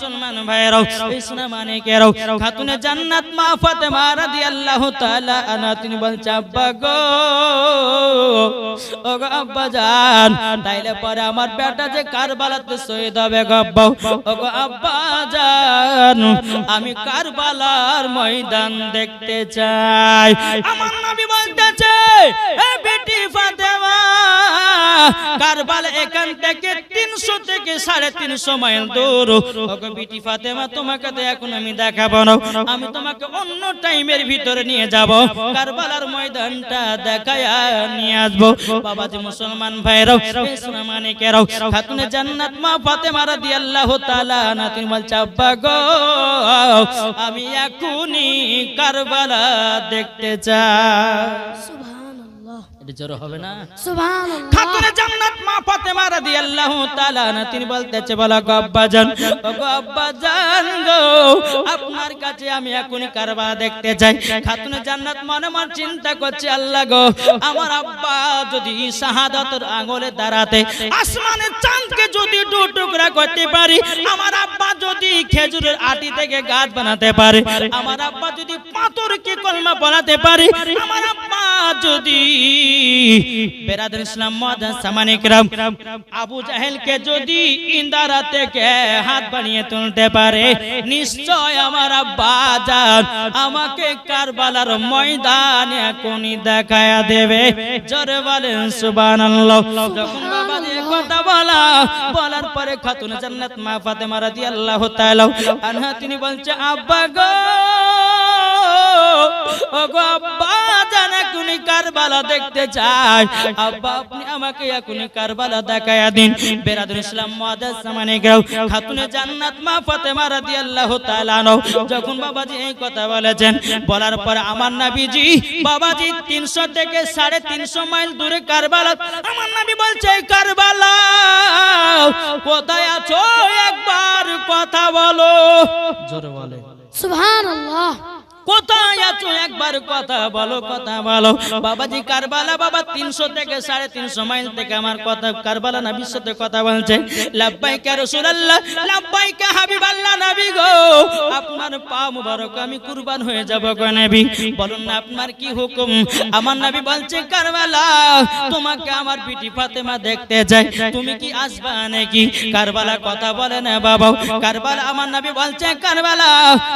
মুসলমান ভাইরাও এই সোনা মানিকেরাও খাতুনে জান্নাত মা ফাতেমা রাদিয়াল্লাহু তাআলা আনা তিনি বলছে, আব্বা গো ও গো আব্বা জান, তাইলে পরে আমার বেটা যে কারবালাতে শহীদ হবে গো আব্বা ও গো আব্বা জান, আমি কারবালার ময়দান দেখতে চাই। আমার নবী বলতেছে এ বেটি ফাতেমা, কারবাল এখান থেকে তিনশো থেকে সাড়ে তিনশো মাইল দূর। বিটি ফাতেমা, তোমাকে তো এখন আমি দেখাবো আমি তোমাকে অন্য টাইমের ভিতরে নিয়ে যাব। কারবালার ময়দানটা দেখায়া নিয়ে আসব। বাবাজি মুসলমান ভাইরাও মানে কেরাও খাতুনে জান্নাত মা ফাতেমা রাদিয়াল্লাহু তাআলা না তুমি বলছো আব্বা গো, আমি এখনই কারবালা দেখতে সুবহানাল্লাহ এটা জোর হবে না। খাতুনে জান্নাত মা ফাতেমা রাদিয়াল্লাহু তাআলা না তিনি বলতেছে বলা গো আব্বাজান গো আব্বাজান গো আপনার কাছে আমি এখনই কারবালা দেখতে চাই। খাতুনে জান্নাত মনে মনে চিন্তা করছে আল্লাহ গো আমার আব্বা যদি শাহাদাতের আঙ্গুলে দাঁড়াতে আসমানের চাঁদকে যদি দু টুকরা করতে পারি আমার আব্বা যদি খেজুরের আটি থেকে গাছ বানাতে পারে আমার আব্বা যদি পাথরকে কলমা বানাতে পারে আমার আব্বা যদি বেরাদুল ইসলাম, মহাদান সামানিকরাম আবু জাহেলকে যদি ইন্দারা থেকে হাত বানিয়ে তুলতে পারে, নিশ্চয় আমার জান আমাকে কারবালার ময়দানে এখনই দেখায়া দেবে। জোরে বলেন, সুবহানাল্লাহ। যখন বাবা কথা বলা, বলার পরে খাতুন জান্নাত মা ফাতেমা রাদিয়াল্লাহু তাআলা আনহা, তিনি বলছে, আব্বা গো ও গো আব্বা, জান এখনই যখন বাবাজি এই কথা বলেছেন, বলার পর আমার নবীজি, বাবাজি 300 থেকে 350 মাইল দূরে কারবালা। আমার নবী বলছে কোথায় আছো? একবার কথা বলো। জোরে বলে। সুবহানাল্লাহ। কোথায় আছো? একবার কথা বলো কথা বলো। বাবাজি কারবালা বাবা তিনশো থেকে সাড়ে তিনশো মাইল থেকে আমার কথা কারবালা নবীর সাথে কথা বলছে। লাব্বাইকা রাসূলুল্লাহ লাব্বাইকা হাবিবাল্লাহ নবী গো। আপনার পা মুবারক আমি কুরবান হয়ে যাব গো নবী। বলুন না আপনার কি হুকুম? আমার নবী বলছে কারবালা তোমাকে আমার বিটি ফাতেমা দেখতে চাই। তুমি কি আসবা নাকি? কারবালা কথা বলে না বাবা কারবালা আমার নবী বলছে কারবালা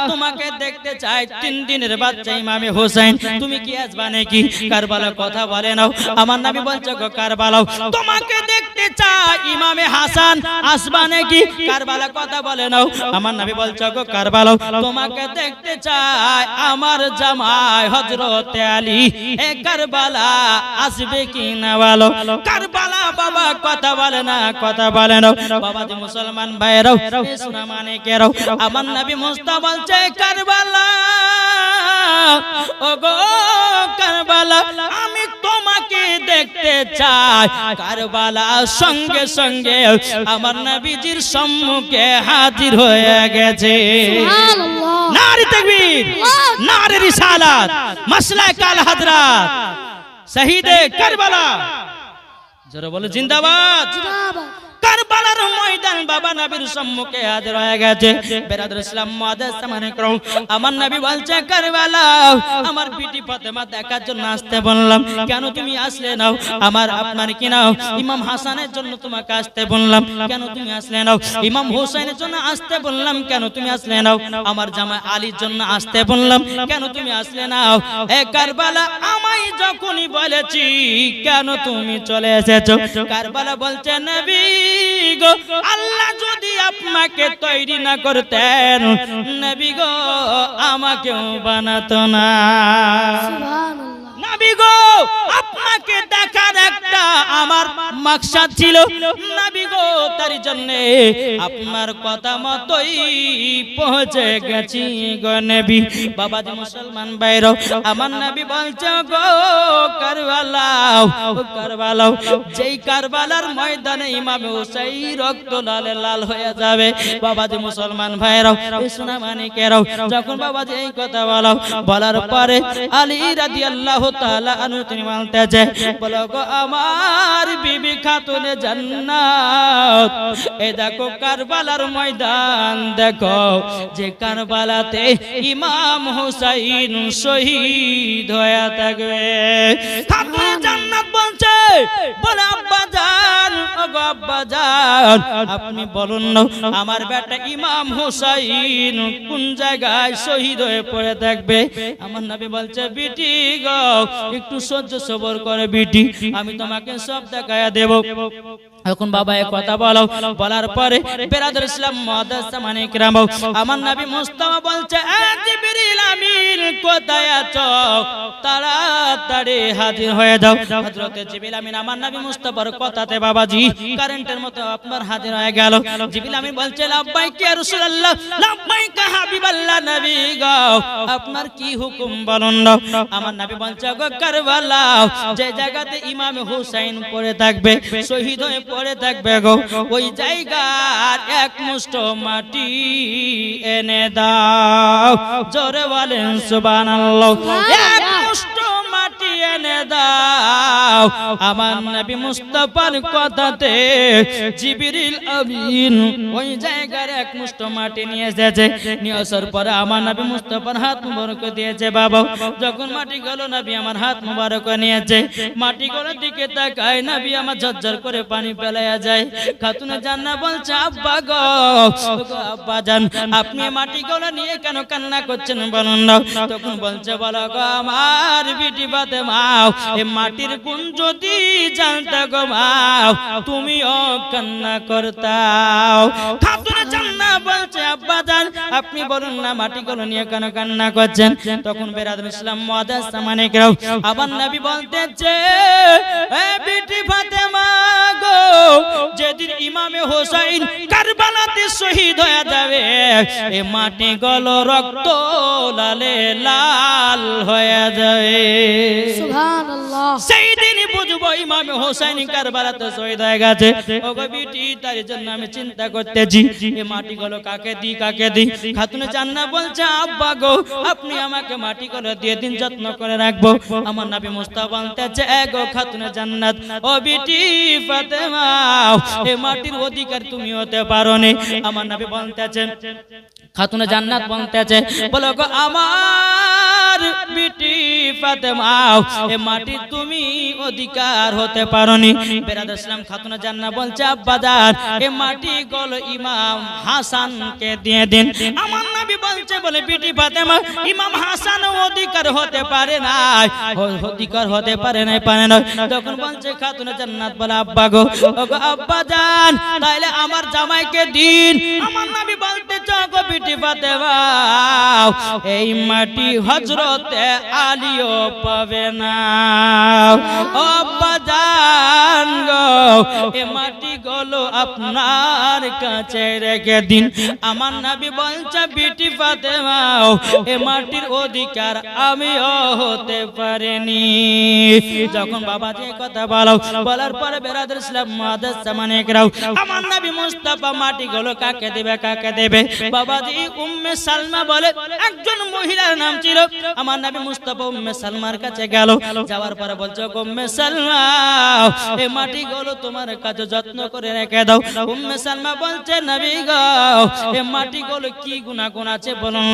তোমাকে দেখতে চাই। তিন দিনের বাচ্চা ইমামে হোসেন তুমি কি আসবা নাকি? কারবালা কথা বলে নাও। আমার নবী বলছে গো কারবালাও। তোমাকে দেখতে চাই ইমামে হাসান। আসবা নাকি? কারবালা কথা বলে নাও। আমার নবী বলছে গো কারবালাও। তোমাকে দেখতে চাই আমার জামাই হযরত আলী। এ কারবালা আসবে কি না বলো? কারবালা বাবা কথা বলে না, কথা বলে না বাবা যে মুসলমান ভাইরাও মানে কেরাও। আমার নবী মুস্তা বলছে কারবালা। ও গো কারবালা আমি তোমাকে দেখতে চাই। কারবালা সঙ্গে সঙ্গে আমার নবীজির সম্মুখে হাজির হয়ে গেছে। নারী তাকবীর নারী রিসালাত মাসলা কাল হাজরাত শহীদে কারবালা। জোরে বলে জিন্দাবাদ। জিন্দাবাদ। কারবালার ময়দান বাবা নবীর সম্মুখে হাজির হয়ে গেছে। বেরাদুল ইসলাম মুআদ্দাস সামানে করুন আমার নবী বলছে, কারবালা, আমার বিটি ফাতেমা দেখার জন্য আসতে বললাম। কেন তুমি আসলে নাও? আমার আপনার কি নাও? ইমাম হাসানের জন্য তোমাকে আসতে বললাম। কেন তুমি আসলে নাও? ইমাম হোসেনের জন্য আসতে বললাম। কেন তুমি আসলে নাও? আমার জামাই আলীর জন্য আসতে বললাম। কেন তুমি আসলে নাও? এ কারবালা, আমায় যখনই বলেছি, কেন তুমি চলে এসেছ? কারবালা বলছে, নবী গো। আল্লাহ যদি আপনাকে তৈরি না করতেন নবী গো আমাকেও বানাতো না। নবী গো আপনাকে দেখার একটা আমার মাকসাদ ছিল। নবী গো, তার জন্য আপনার কথা মতোই পৌঁছে গেছি গো নবী। বাবা যে মুসলমান বাইর আমার নবী বলছে, গো কারবালাও কারবালাও, যেই কারবালার ময়দানে ইমামে হুসাই রক্ত লালে লাল হয়ে যাবে। বাবা যে মুসলমান ভাইরাও সোনা মানিকেরাও যখন বাবা যে এই কথা বলাও, বলার পরে আলী রাদিয়াল্লাহু তাআলা আনহু তিনি বলতেছে বলো গো আমার বিবি খাতুনে জান্নাত। এ দেখো কারবালার ময়দান, দেখো যে কারবালাতে ইমাম হুসাইন শহীদ হয়ে থাকবে। খাতুনে জান্নাত বলছে, বলে আব্বা ওগো আব্বা আপনি বলুন আমার বেটা ইমাম হুসাইন কোন জায়গায় শহীদ হয়ে পড়ে থাকবে? আমার নবী বলছে, বিটি গো, একটু সহ্য সবর করে বিটি, আমি তোমাকে সব দেখায়া দেব। এখন বাবা কথা বলো, বলার পরে বেরাদুল ইসলাম মাদ্রাসা মানে কিরাম হাজির হয়ে আমার নবী মুস্তাফার বলছে গো, আপনার কি হুকুম বলুন আমার নবী বলছে, গো যে জায়গাতে ইমাম হুসাইন পড়ে থাকবে, শহীদ হয়ে পড়ে থাকবে গো। ওই জায়গার এক মুষ্ট মাটি এনে দাও। জোরে বলেন সুবহানাল্লাহ। এক মুষ্ট দাও। আমার নবী মুস্তাফার কথাতে জিবরিল আমিন ওই জায়গার এক মুষ্ট মাটি নিয়ে এসেছে। নিয়ে আসার পরে আমার নবী মুস্তাফার হাত মুবারক দিয়েছে বাবা। যখন মাটি গেল, নবী আমার হাত মুবারক নিয়েছে। মাটি গলার দিকে তাকায় নবী আমার ঝরঝর করে পানি ফেলাইয়া যায়। খাতুনে জান্না বলছে, আব্বা গো আব্বা জান, আপনি মাটি গলা নিয়ে কেন কান্না করছেন বলুন না? তখন বলছে, বলো গো, আমার বিটি পাতে মাও মাটির গুণ যদি জানতে গো তুমিও কান্না করতাও। আপনি বলুন না মাটি গলা নিয়ে কেন কান্না করছেন? তখন বেরাদুল ইসলাম সামানিকরাও আবার গো, যেদিন ইমামে হোসাইন কারবালাতে শহীদ হয়ে যাবে। এ মাটি গল রক্ত লালে লাল হয়ে যাবে। সেই দিনই বুঝব ইমামে হোসাইন কারবালাতে শহীদ হয়ে গেছে। ও বিটি তার জন্য আমি চিন্তা করতেছি এ মাটি গুলো কাকে দি কাকে দি খাতুনে জান্না বলছে আব্বা গো আপনি আমাকে মাটি গুলো দিয়ে দিন যত্ন করে রাখব। আমার নবী মুস্তাফা বলতেছে এ গো খাতুনে জান্নাত ও বিটি ফাতেমা এ মাটির অধিকার তুমি হতে পারো নি আমার নবী বলতেছে খাতুনে জান্নাত বলতেছে বলো গো আমার বিটি ফাতেমা, এ মাটি তুমি অধিকার হতে পারনি। বেরাদ ইসলাম খাতুনা জান্না বলছে আব্বাজান এ মাটি গল ইমাম হাসানকে দিয়ে দিন। আমার নবী বলছে, বলে, বিটি ফাতেমা, ইমাম হাসান অধিকার হতে পারে না অধিকার হতে পারে না পারে না তখন বলছে, খাতুনা জান্নাত। বলে, আব্বা গো, ও গো আব্বাজান তাইলে আমার জামাইকে দিন। আমার নবী বলতে গো, বিটি ফাতেমা, এই মাটি হজরতে আলিও পাবে না। ও বাজান গো, এ মাটি গলো আপনার কাছে রেখে দিন। আমার নবী বলছে বিটি ফাতেমা এ মাটির অধিকার আমিও হতে পারিনি। যখন বাবা যে কথা বলো বলার পরে সামানিকরাও আমার নবী মুস্তাফা মাটি গলো কাকে দেবে কাকে দেবে? উম্মে সালমা বলে, একজন মহিলার নাম ছিল, আমার নবী মুস্তাফা উম্মে সালমার কাছে গেল। যাওয়ার পরে বলছো, উম্মে সালমা এই মাটি গুলো তোমার কাছে যত্ন করে রেখে দাও। উম্মে সালমা বলছে নবী গো এই মাটি গুলো কি গুনাহগুণ আছে বলুন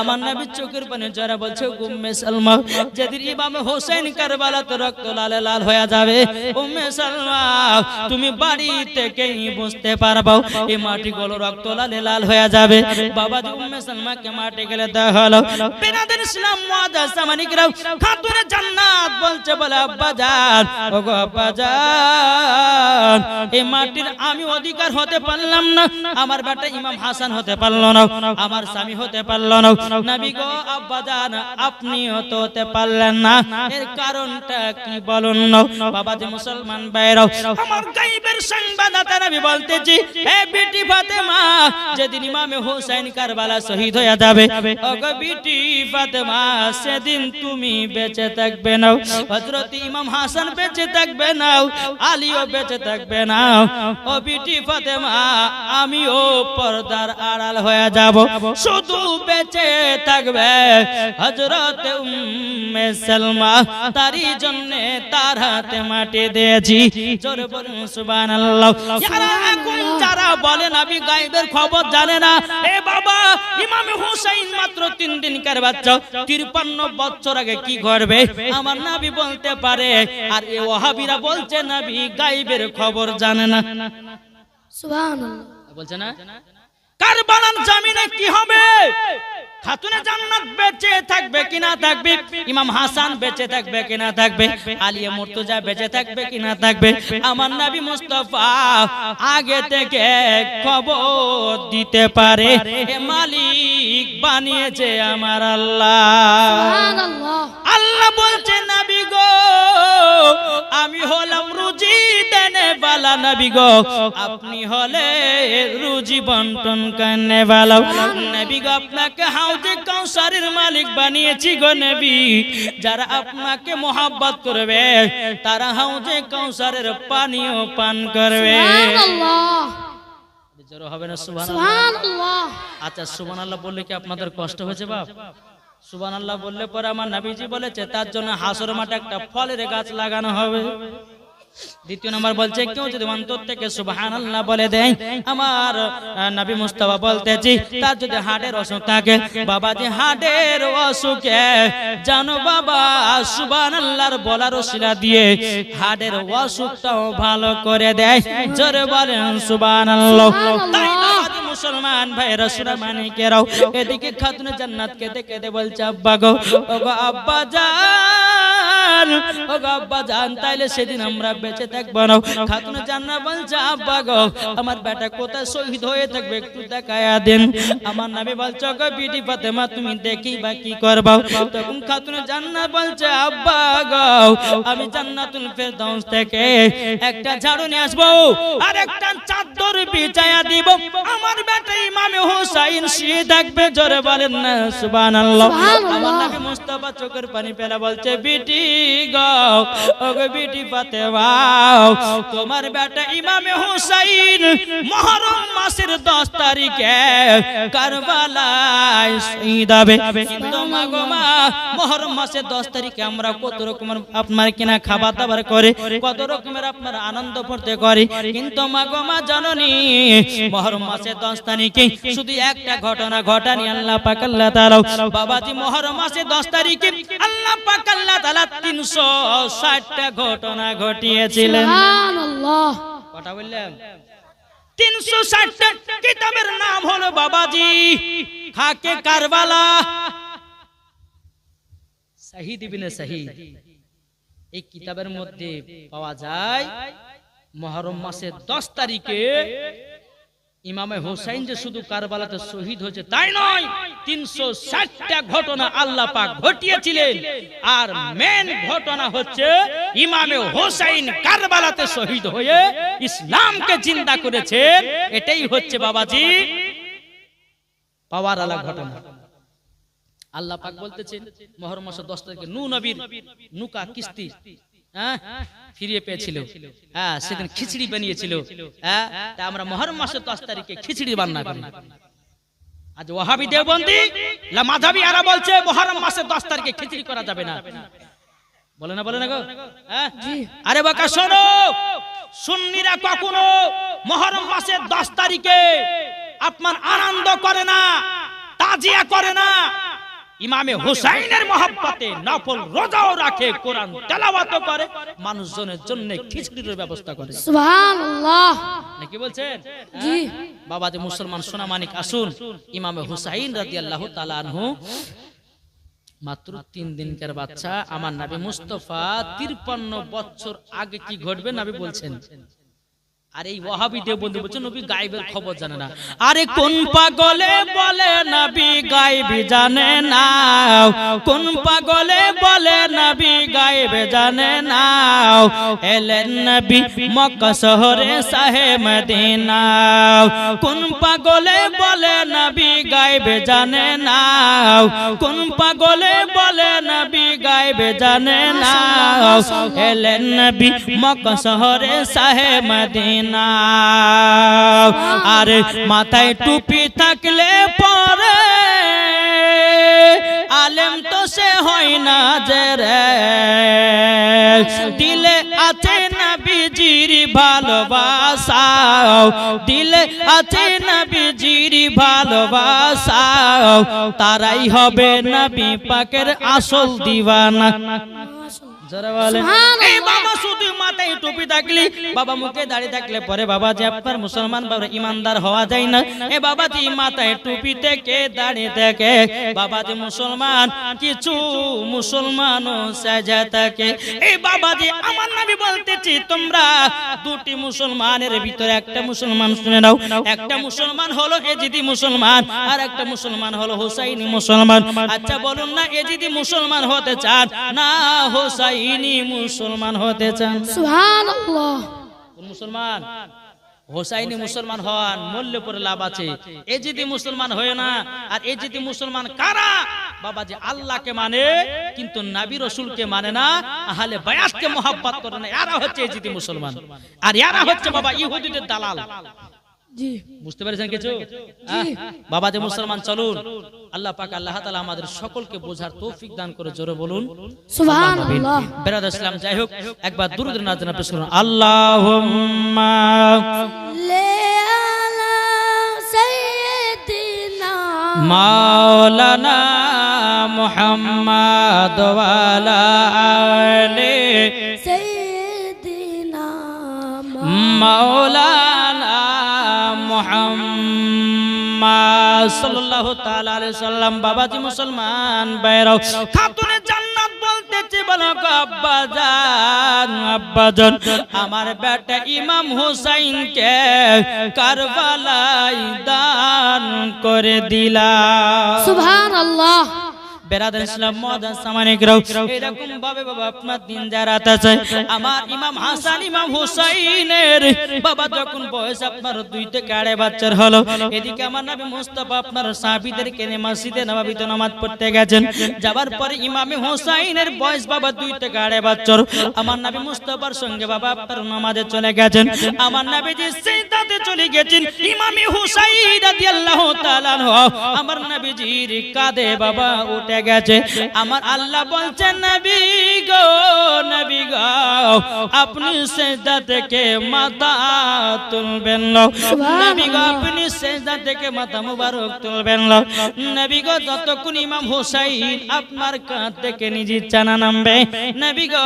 আমার নবী চোখের পানি জরা বলছে, উম্মে সালমা, যেদিন ইমাম হোসেন কারবালাতে রক্ত লালে লাল হয়ে যাবে, উম্মে সালমা, তুমি বাড়ি থেকেই বুঝতে পারব এই মাটি গুলো রক্ত লালে লাল হয়ে যাবে। বাবা উম্মে সালমাকে মাটি গেলে দেওয়া হলো। বেনাদের ইসলাম মুআদ্দাস সামানিকরাও, খাতুনে জান্নাত বলছে বলে, আব্বা জান ওগো আব্বা জান এই মাটির আমি অধিকার হতে পারলাম না, আমার বেটা ইমাম হাসান হতে পারল না, আমার স্বামী হতে পারল না। নবী গো, আব্বা জান আপনি হতে পারলেন না। এর কারণটা কি বলুন বাবা যে মুসলমান ফাতেমা, সেদিন তুমি বেঁচে থাকবে না। হযরত ইমাম হাসান বেঁচে থাকবে না, আলীও বেঁচে থাকবে না। ও বিটি ফাতেমা, আমিও পর্দার আড়াল হয়ে যাব। শুধু বেঁচে থাকবে হজরত উম্মে সালমা। তারই জন্য তার হাতে মাটি দিয়েছি। জোরে বলুন সুবহানাল্লাহ। যারা এখন যারা বলে নবী গায়েবের খবর জানে না এ বাবা ইমাম হুসাইন মাত্র তিন দিনকার বাচ্চা। তিরপান্ন বছর আগে কি করবে আমার নাবি বলতে পারে। আর এ ওহাবিরা বলছে নবী গায়েবের খবর জানে না। সুবহানাল্লাহ। বলছে না? কারবালার জামিনে কি হবে? খাতুনে জান্নাত বেঁচে থাকবে কিনা থাকবে? ইমাম হাসান বেঁচে থাকবে কিনা থাকবে? আলিয়া মুর্তজা বেঁচে থাকবে কিনা থাকবে? আমার নবী মুস্তাফা আগে থেকে খবর দিতে পারে। মালিক বানিয়েছে আমার আল্লাহ। আল্লাহ বলছে নবী গো আমি হলাম রুজি দেনে বালা নবী গো। আপনি হলে রুজি বন্টন কানে বালা। নবী গো আপনাকে হাউজে কাউসারের মালিক বানিয়েছি গো নবী। যারা আপনাকে মোহাব্বত করবে তারা হাউজে কাউসারের পানিও পান করবে। সুবহানাল্লাহ। জোরে হবে না সুবহানাল্লাহ সুবহানাল্লাহ আচ্ছা সুবান আল্লাহ বললে কি আপনাদের কষ্ট হয়েছে বাপ? সুবান আল্লাহ বললে পরে আমার নাবিজি বলেছে, তার জন্য হাসর মাঠে একটা ফলের গাছ লাগানো হবে। দ্বিতীয় নম্বর বলছে, কেউ যদি অন্তর থেকে সুবাহান আল্লাহ বলে দেয়, আমার নবী মুস্তাফা বলতেছি, তার যদি হাটের অসুখ থাকে বাবা যে হাটের অসুখে, জানো বাবা সুবান আল্লাহর বলার শিলা দিয়ে হাটের অসুখটাও ভালো করে দেয়। জোরে বলেন সুবান আল্লাহ মুসলমান ভাইরা সুরা মানিকেরাও এদিকে খাতুন জান্নাত কেঁদে কেঁদে বলছে, আব্বা গো ও গো আব্বা জান ও গো আব্বা জান তাইলে সেদিন আমরা বেঁচে থাকব না। খাতুনে জান্নাত বলছে, আব্বা গো, আমার বেটা কোথায় শহীদ হয়ে থাকবে একটু দেখায়া দেন। আমার নামে বলছে গো বিটি ফাতেমা, তুমি দেখি বা কি করবা? তখন খাতুনে জান্নাত বলছে, আব্বা গো, আমি জান্নাতুল ফেরদাউস থেকে একটা ঝাড়ু নিয়ে আসব। আর একটা চাদর বিছায়া দিব। আমার বেটা ইমামে হোসাইন শুয়ে থাকবে জোরে বলেন না সুবহানাল্লাহ। সুবহানাল্লাহ। আমার নবী মুস্তাফা চোখের পানি পেলা বলছে বিটি গো ওগো বিটি ফাতেমা তোমার বেটা ইমামে হোসাইন মুহররম মাসের 10 তারিখে কারবালায় শহীদ হবে। মা গো মা মুহররম মাসের 10 তারিখে আমরা কত রকমের আপনার কিনা খাবার দাবার করে কত রকমের আপনার আনন্দ করতে করে। কিন্তু মা গো মা জাননি মহরম মাসের 10 তারিখে শুধু একটা ঘটনা ঘটানি আল্লাহ পাক আল্লাহ তাআলা বাবাজি মহরম মাসের 10 তারিখে আল্লাহ পাক আল্লাহ তাআলা 360 টা ঘটনা ঘটিয়েছিলেন। সুবহানাল্লাহ। কথা বললাম 360 টা কিতাবের নাম হলো বাবাজি খাকে কারবালা। শহীদ ইবনে শহীদ। এই কিতাবের মধ্যে পাওয়া যায় মহরম মাসের দশ তারিখে ইমামে হোসাইন যে শুধু কারবালাতে শহীদ হয়েছে তাই নয় তিনশো ষাটটা ঘটনা আল্লাহ পাক ঘটিয়েছিলেন। আর মেন ঘটনা হচ্ছে ইমামে হোসাইন কারবালাতে শহীদ হয়ে ইসলামকে জিন্দা করেছেন এটাই হচ্ছে বাবাজি পাওয়ার আলা ঘটনা। আল্লাহ পাক বলতেছেন মহরম মাসের দশ তারিখে নু নবীর নুকা কিস্তি। হ্যাঁ? ফিরিয়ে পেয়েছিল। হ্যাঁ সেদিন খিচড়ি বানিয়েছিল। হ্যাঁ তা আমরা মহরম মাসের দশ তারিখে খিচড়ি বান্না করি। আজ ওহাবি দেওবন্দি লা মাধাবি আরা বলছে মহরম মাসের দশ তারিখে খিচড়ি করা যাবে না। বলে না বলে না গো? হ্যাঁ? আরে বাকা শোনো! সুন্নিরা কখনো মহরম মাসের দশ তারিখে আপনার আনন্দ করে না তাজিয়া করে না ইমামে হুসাইনের মহব্বতে নফল রোজাও রাখে কোরআন তেলাওয়াত করে মানুষজনের জন্য খিচড়ির ব্যবস্থা করে। সুবহানাল্লাহ। নাকি বলছেন? জি। বাবা যে মুসলমান সোনা মানিক আসুন ইমামে হুসাইন রাদিয়াল্লাহু তাআলা আনহু মাত্র তিন দিনকার বাচ্চা আমার নাবি মুস্তফা তিরপান্ন বছর আগে কি ঘটবে নাবি বলছেন? আর এই ওহাবি দেব বন্ধু বলছে নবী গায়েবের খবর জানে না। আরে কোন পাগলে বলে নবী গায়েবি জানে না? কোন পাগলে বলে নবী গায়েবে জানে না? এলেন নবী মক্কা শহরে সাহে মদিনা। কোন পাগলে বলে নবী গায়েব গাইবে জানে না? কোন পাগলে বলে নবী গাইবে জানে না? এলেন নবী মক্কা শহরে সাহে মদিনা। আরে মাথায় টুপি থাকলে পরে আলেম তো সে হয় না যে রে। দিলে আছে নবীজির ভালোবাসা। দিলে আছে নবীজির ভালোবাসা। তারাই হবে নবী পাকের আসল দিওয়ানা। যারা বলে সুবহানাল্লাহ। এই বাবা শুধু মাথায় টুপি থাকলে বাবা মুখে দাড়ি থাকলে পরে বাবা যে আপনার মুসলমান বাবা ইমানদার হওয়া যায় না। এ বাবা যে মাথায় টুপি থেকে দাড়ি থেকে বাবা যে মুসলমান কিছু মুসলমানও সাজা থাকে। এই বাবা যে আমার নবী বলতেছি তোমরা দুটি মুসলমানের ভিতরে একটা মুসলমান শুনে নাও। একটা মুসলমান হলো এজিদি মুসলমান আর একটা মুসলমান হলো হোসাইনি মুসলমান। আচ্ছা বলুন না এজিদি মুসলমান হতে চান না হোসাইনি মুসলমান হতে চান। মুসলমান? হোসাইনি মুসলমান হন মূল্য পরে লাভ আছে। এ যদি মুসলমান হয় না আর এ যদি মুসলমান কারা? বাবা যে আল্লাহকে মানে কিন্তু নাবি রসুলকে মানে না আহলে বায়াতকে মোহাব্বত করে না। এরা হচ্ছে এ যদি মুসলমান। আর এরা হচ্ছে বাবা ইহুদিদের দালাল। বুঝতে পেরেছেন কিছু? বাবা যে মুসলমান চলুন। আল্লাহ পাক আল্লাহ তাআলা আমাদের সকলকে বোঝার তৌফিক দান করে জোরে বলুন। সুবহানাল্লাহ। বেরাদ ইসলাম যাই হোক একবার দুরুদ নাজনা পেশ করুন আল্লাহুম্মা লে আলা সাইয়্যিদিনা মাওলানা মুহাম্মদ ওয়ালা আলি সাইয়্যিদিনা মাওলানা সাল্লাল্লাহু তাআলা আলাইহি সাল্লাম, বাবাজি মুসলমান বাইরাও খাতুনে জান্নাত আমার বেটা ইমাম হুসাইনকে কারবালায় দান করে দিলা সুবহানাল্লাহ। বেরাদার ইসলাম মহাদান সামানিকরাও এরকম ভাবে বাবা আপনার দিন যারা আছে। আমার ইমাম হাসান ইমাম হুসাইনের বাবা যখন বয়স আপনার দুই থেকে আড়াই বছর হলো এদিকে আমার নবী মুস্তাফা আপনার সাহাবীদের কেনে মসজিদে নবাবিতে নামাজ পড়তে গেছেন। যাবার পরে ইমামে হুসাইনের বয়স বাবা দুই থেকে আড়াই বছর। আমার নবী মুস্তাফার সঙ্গে বাবা আপনার নামাজে চলে গেছেন। আমার নবী যে সিজদাতে চলে গেছেন ইমামে হুসাইন রাদিয়াল্লাহু তাআলা আনহু। আমার নবীজির কাঁধে বাবা উঠে গেছে। আমার আল্লাহ বলছেন গো, নবী গো, আপনি সেজদা থেকে মাথা তুলবেন নবী গো, আপনি সেজদা থেকে মাথা মুবারক তুলবেন নবী গো, যতক্ষণ ইমাম হুসাইন আপনার কাঁধ থেকে নিজ ইচ্ছা না নামবে, নবী গো,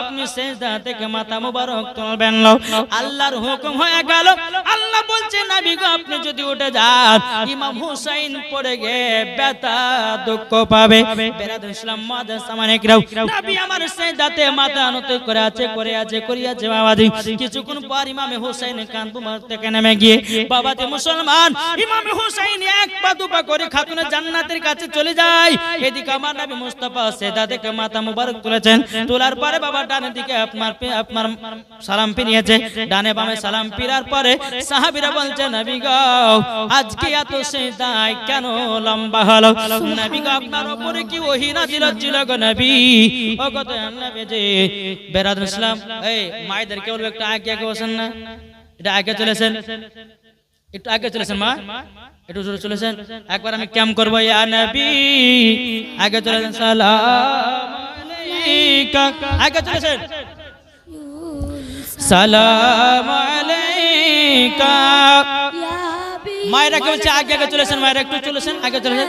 আপনি সেজদা থেকে মাথা মুবারক তুলবেন আল্লাহর হুকুম হয়ে গেল। আল্লাহ বলছে, নবী গো, আপনি যদি উঠে যান, ইমাম হুসাইন পড়ে গে ব্যথা, দুঃখ পাবে। বেরাদুল ইসলাম মাদার সামানিকরাও নবী আমার সেজদাতে মাথা নত করে আছে করে আছে করে আছে বাবাজি। কিছুক্ষণ পর ইমামে কানপুমার থেকে নেমে গিয়ে বাবাজি মুসলমান ইমামে হুসাইন এক পা দু পা করে খাতুনের জান্নাতের কাছে চলে যায়। এদিকে আমার নবী মুস্তাফা সেজদা থেকে মাথা মুবারক তুলেছেন। তোলার পরে বাবা ডানের দিকে আপনার পে- আপনার সালাম ফিরিয়েছে। ডানে বামে সালাম ফিরার পরে সাহাবীরা বলছে নবী গো আজকে এত সেজদায় কেন লম্বা হলো? নবী গো আপনার উপরে কি ওহী নাজিল ছিল গো নবী? ও কত নবী জি। বেরাদুল ইসলাম এই মায়েদেরকে বলব একটু আগে আগে বসেন না? এটা আগে চলেছেন? একটু আগে চলেছেন মা? একটু জোরে চলেছেন? একবার আমি ক্যাম্প করব ইয়া নবী। আগে চলেছেন সালাম আলাইকা আগে চলেছেন? সালাম আলাইকা মায়েরা কেউ আগে আগে চলেছেন? মায়েরা একটু চলেছেন? আগে চলেছেন?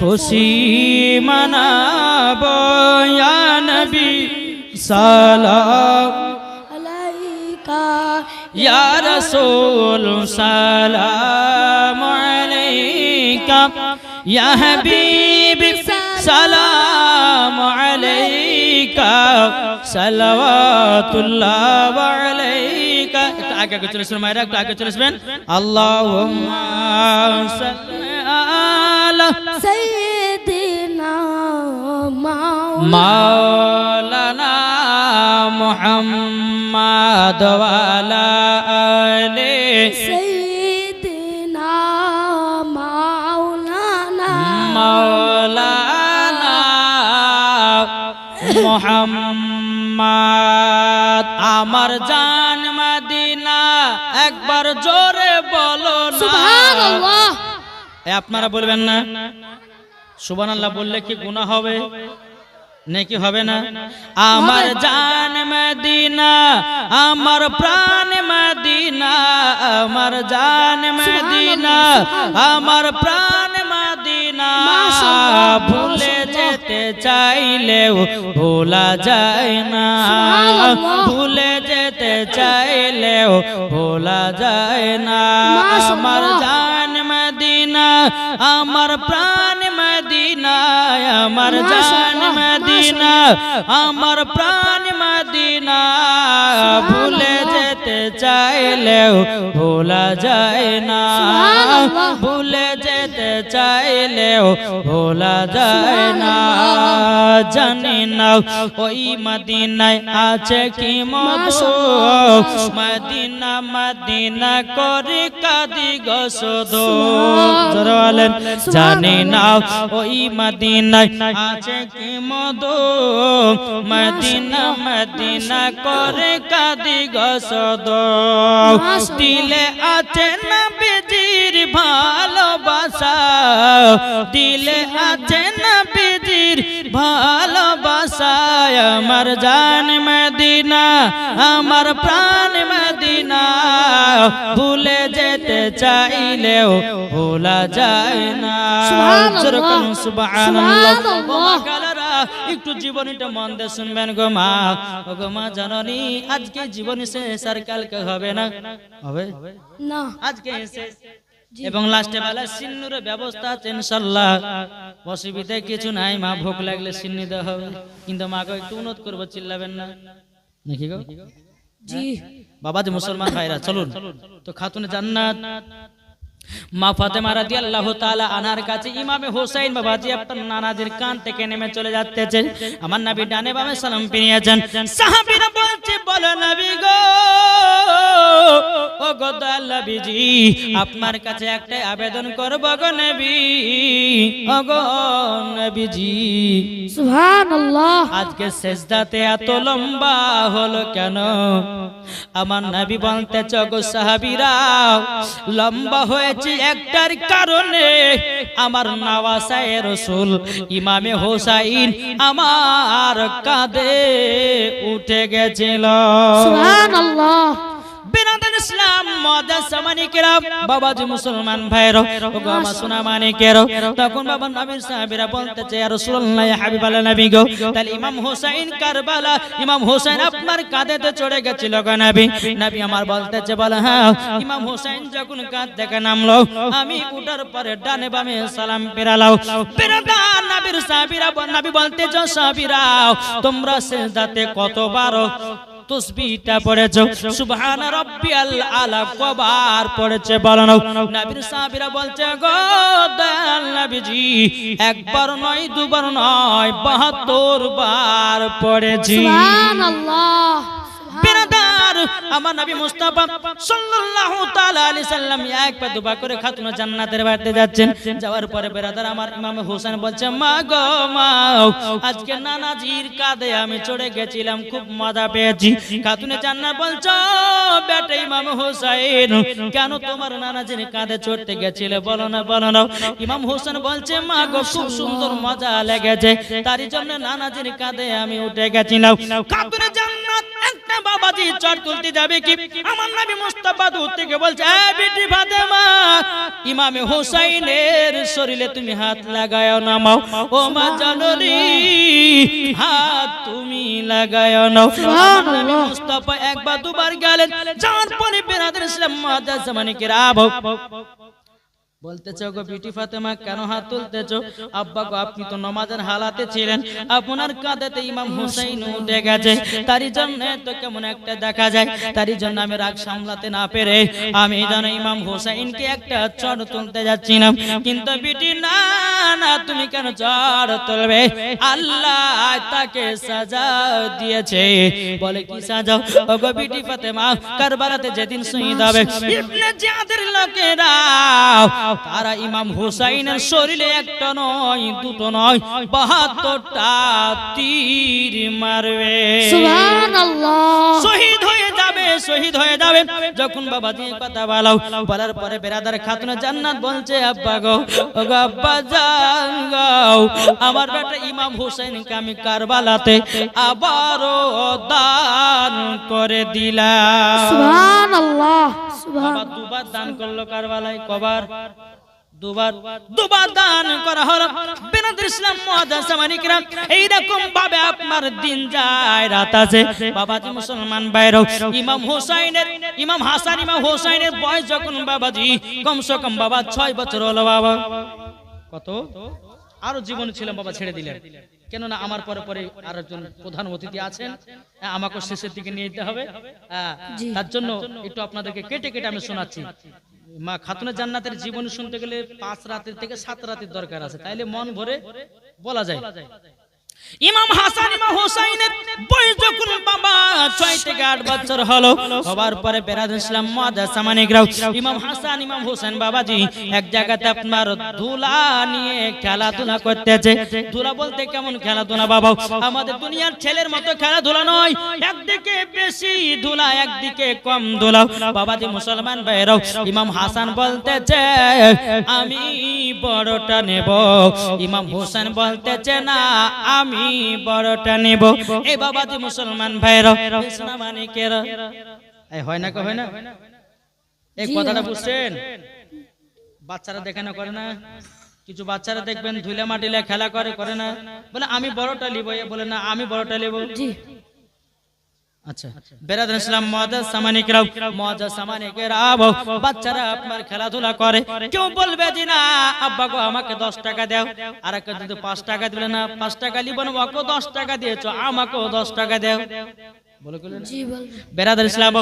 খুশি মানাব নবী সালাম। আলাইকা। ইয়া রাসূল সালাম আলাইকা। ইয়া হাবিবি সালাম আলাইকা। সালাওয়াতুল্লাহ আলাইকা। একটু আগে চলে আসবেন মায়েরা একটু আগে চলে আসবেন। আল্লাহুম্মা সাল্লি সৈদিনা মাওলানা মোহাম্মদ আলে সৈদিনা মাওলানা মাওলানা মোহাম্মদ আমার জান মদিনা একবার জোরে বলো না। সুবহানাল্লাহ। আপনারা বলবেন না? সুবহানাল্লাহ বললে কি গুনাহ হবে? নাকি হবে না? আমার জান মদিনা আমার প্রাণ মদিনা আমার জান মদিনা আমার প্রাণ মদিনা। ভুলে যেতে চাইলেও ভোলা যায় না। ভুলে যেতে চাইলেও ভোলা যায় না। আমার জান আমার প্রাণ মদিনা আমার জান মদিনা আমার প্রাণ মদিনা ভুলে যেতে চাইলেও ভোলা যায় না। ভুলে যেতে চাইলেও ভোলা যায় না। জানি না ওই মদিনায় আছে কি মধু মদিনা মদিনা করে কাদি গসদ বলেন জানি না ওই মদিনায় আছে কি মধু মদিনা মদিনা করে কাদি গসদ দিলে আছে না বেজির ভালোবাসা। দিলে আছে না বেজির ভালোবাসা। আমার জান মদিনা আমার প্রাণ মদিনা। ভুলে যেতে চাইলেও ভোলা যায় না। সুবহানাল্লাহ। সুবহানাল্লাহ। একটু জীবনীটা মন দিয়ে শুনবেন গো মা। ও গো মা জাননি আজকে জীবনী শেষ আর কালকে হবে না? হবে? না। আজকে শেষ এবং লাস্টে বেলা সিন্নুরের ব্যবস্থা আছে ইনশাল্লাহ। অসুবিধা কিছু নাই মা ভোগ লাগলে সিন্নি দেওয়া হবে। কিন্তু মা মাকে একটু উন্নত করব চিল্লাবেন না। নাকি গো? জি। বাবা যে মুসলমান ভাইরা চলুন। তো খাতুনে জান্নাত। মা ফাতেমা রাদিয়াল্লাহু তাআলা আনার কাছে ইমামে হোসেন বাবাজি আপনার নানাজির কান থেকে নেমে চলে যাচ্তেছে আমার নবী ডানে বামে সালাম ফিরিয়েছেন। সাহাবীরা বলছে বলো নবী গো ও গো নবীজি আপনার কাছে একটা আবেদন করব গো নবী। ও গো নবীজি সুবহানাল্লাহ। আজকে সেজদাতে এত লম্বা হলো কেন? আমার নবী বলতে চগো সাহাবিরা লম্বা হয়েছে একটার কারণে। আমার নাওয়াসায় রসুল ইমামে হোসাইন আমার কাঁধে উঠে গেছিল। সুবহানাল্লাহ। মানিকেরা আমার বলতেছে চড়ে গেছিল আমার বলতেছে, বলে হ্যাঁ ইমাম হোসেন যখন কাঁধ থেকে নামলো, আমি উঠার পরে ডানে বামে সালাম পেরালাও পেরাদা নবীর সাহাবীরা, নবী বলতেছে সাহাবীরা, তোমরা সেজদাতে কতবার তসবিহটা পড়েছো। সুবহান রাব্বিয়াল আলা কবার পড়েছে বলন নবীর সাহাবীরা বলছে, গো দয়াল নবীজি, একবার নয়, দুবার নয় 72 বার পড়েছি। সুবহানাল্লাহ। আমার নবী মুস্তাফা সাল্লাল্লাহু তাআলা আলাইহি সাল্লাম এক পা দুবা করে খাতুন জান্নাতের বাড়িতে যাচ্ছেন। যাওয়ার পরে আমার ইমাম হোসেন বলছে, মা গো, মা, আজকে নানাজির কাঁধে আমি চড়ে গেছিলাম, খুব মজা পেয়েছি। খাতুনে বলছো ইমাম হোসেন কেন তোমার নানাজির কাঁধে চড়তে গেছিলে? বলো না বলো না। ইমাম হোসেন বলছে, মা গো, খুব সুন্দর মজা লেগেছে। তারই জন্য নানাজির কাঁধে আমি উঠে গেছিলাম। খাতুনে জান্নাত বাবাজি চট তুলতে যাবে কি? আমার নবী মুস্তাফা দূর থেকে বলছে এ ফাতেমা ইমামে হোসাইনের শরীরে তুমি হাত লাগায় নামাও ও মা জননী হাত তুমি লাগায় নাও নবী মুস্তাফা একবার দুবার গেলেন যাওয়ার পরে বেরাদের ইসলাম মাদার জামানে কিরাম বলতেছো গো বিটি ফাতেমা কেন হাত তুলতেছো আব্বা গো আপনি তো নমাজের হালাতে ছিলেন। আপনার কাঁধেতে ইমাম হুসাইন উঠে গেছে। তারই জন্য তো কেমন একটা দেখা যায়। তারই জন্য আমি রাগ সামলাতে না পেরে আমি জানো ইমাম হুসাইনকে একটা চড় তুলতে যাচ্ছিলাম। কিন্তু বিটি না না তুমি কেন চড় তুলবে? আল্লাহ তাকে সাজা দিয়েছে। বলে কি সাজাও ওগো বিটি ফাতেমা কারবালাতে যেদিন শহীদ হবে। ইবনে জিয়াদের লোকেরা তারা ইমাম হুসাইনের শরীরে একটা নয় দুটো নয় বাহাত্তরটা তীর মারবে। শহীদ হয়ে যাবে শহীদ হয়ে যাবে। যখন বাবা দিয়ে কথা বলাও বলার পরে বেরাদার খাতুন জান্নাত বলছে আব্বা গো গো আব্বা গো আমার বেটা ইমাম হুসাইনকে আমি কারবালাতে আবারও দান করে দিলাম। সুবহানাল্লাহ সুবহান দুবার দান করল কারবালায় কবার? দুবার দুবার দান করা হলো। বেনাদুল ইসলাম মুআজ্জাজ এইরকম ভাবে আপনার দিন যায় রাত আছে বাবাজি মুসলমান বাইরও ইমাম হোসাইনের ইমাম হাসান ইমাম হোসাইনের বয়স যখন বাবাজি কমসে কম বাবা ছয় বছর হলো বাবা। কত? আরও জীবন ছিল বাবা ছেড়ে দিলেন। কেননা আমার পরে পরে আর একজন প্রধান অতিথি আছেন। হ্যাঁ, আমাকে শেষের দিকে নিয়ে যেতে হবে। হ্যাঁ, তার জন্য একটু আপনাদেরকে কেটে কেটে আমি শোনাচ্ছি। মা খাতুন জান্নাতের জীবন শুনতে গেলে পাঁচ রাতের থেকে সাত রাতের দরকার আছে। তাইলে মন ভরে বলা যায়। ইমাম হাসান ইমাম হোসাইনের বয়স যখন বাবা ছয় থেকে আট বছর হলো। হবার পরে বেরাদ ইসলাম মাদার সামানিকরাও ইমাম হাসান ইমাম হোসেন বাবাজি এক জায়গাতে আপনার ধুলা নিয়ে খেলাধুলা করতেছে। ধুলা বলতে কেমন খেলাধুলা বাবা আমাদের দুনিয়ার ছেলের মতো খেলাধুলা নয়। একদিকে বেশি ধুলা, একদিকে কম ধুলা। বাবাজি মুসলমান ভাইরাও ইমাম হাসান বলতেছে, আমি বড়টা নেব। ইমাম হোসেন বলতেছে, না, আমি বড়টা নেব। এই যে মুসলমান ভাইরা মানিকের। এই হয় না কো হয় না? এই কথাটা বুঝছেন? বাচ্চারা দেখে না করে না। কিছু বাচ্চারা দেখবেন ধুলে মাটিলে খেলা করে করে না। বলে আমি বড়টা লিব এ বলে না আমি বড়টা লিব জি। আচ্ছা। ইসলাম সামানিকরাও সামানিকেরাও বাচ্চারা আপনার খেলাধুলা করে। কেউ বলবে যে না আব্বা গো আমাকে দশ টাকা দাও। আর একটা যদি পাঁচ টাকা দিলে না পাঁচ টাকা লিব না টাকা দিয়েছ আমাকেও দশ টাকা দাও। বলে জি বলবেন বেরাদার ইসলাম